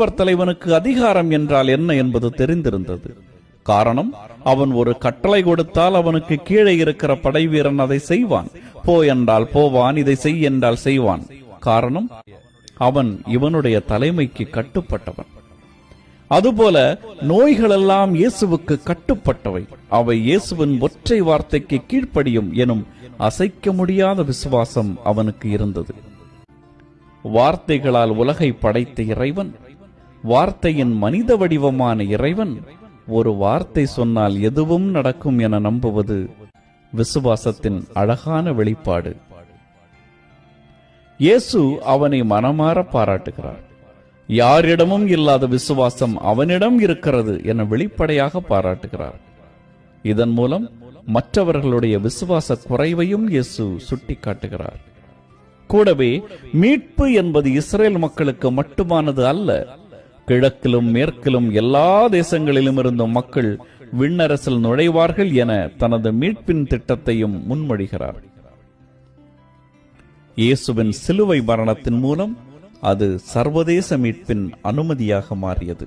நூற்றுவர் தலைவனுக்கு அதிகாரம் என்றால் என்ன என்பது தெரிந்திருந்தது. காரணம் அவன் ஒரு கட்டளை கொடுத்தால் அவனுக்கு கீழே இருக்கிற படைவீரன் அதை செய்வான். போ என்றால் போவான் இதை செய் என்றால் செய்வான். காரணம் அவன் இவனுடைய தலைமைக்கு கட்டுப்பட்டவன். அதுபோல நோய்கள் எல்லாம் இயேசுவுக்கு கட்டுப்பட்டவை. அவை இயேசுவின் ஒற்றை வார்த்தைக்கு கீழ்ப்படியும் எனும் அசைக்க முடியாத விசுவாசம் அவனுக்கு இருந்தது. வார்த்தைகளால் உலகை படைத்த இறைவன் வார்த்தையின் மனித வடிவமான இறைவன் ஒரு வார்த்தை சொன்னால் எதுவும் நடக்கும் என நம்புவது விசுவாசத்தின் அழகான வெளிப்பாடு. இயேசு அவனை மனமாற பாராட்டுகிறார். யாரிடமும் இல்லாத விசுவாசம் அவனிடம் இருக்கிறது என வெளிப்படையாக பாராட்டுகிறார். இதன் மூலம் மற்றவர்களுடைய விசுவாச குறைவையும் இயேசு சுட்டிக்காட்டுகிறார். கூடவே மீட்பு என்பது இஸ்ரேல் மக்களுக்கு மட்டுமானது அல்ல கிழக்கிலும் மேற்கிலும் எல்லா தேசங்களிலும் இருந்தும் மக்கள் விண்ணரசில் நுழைவார்கள் என தனது மீட்பின் திட்டத்தையும் முன்மொழிகிறார். இயேசுவின் சிலுவை மரணத்தின் மூலம் அது சர்வதேச மீட்பின் அனுமதியாக மாறியது.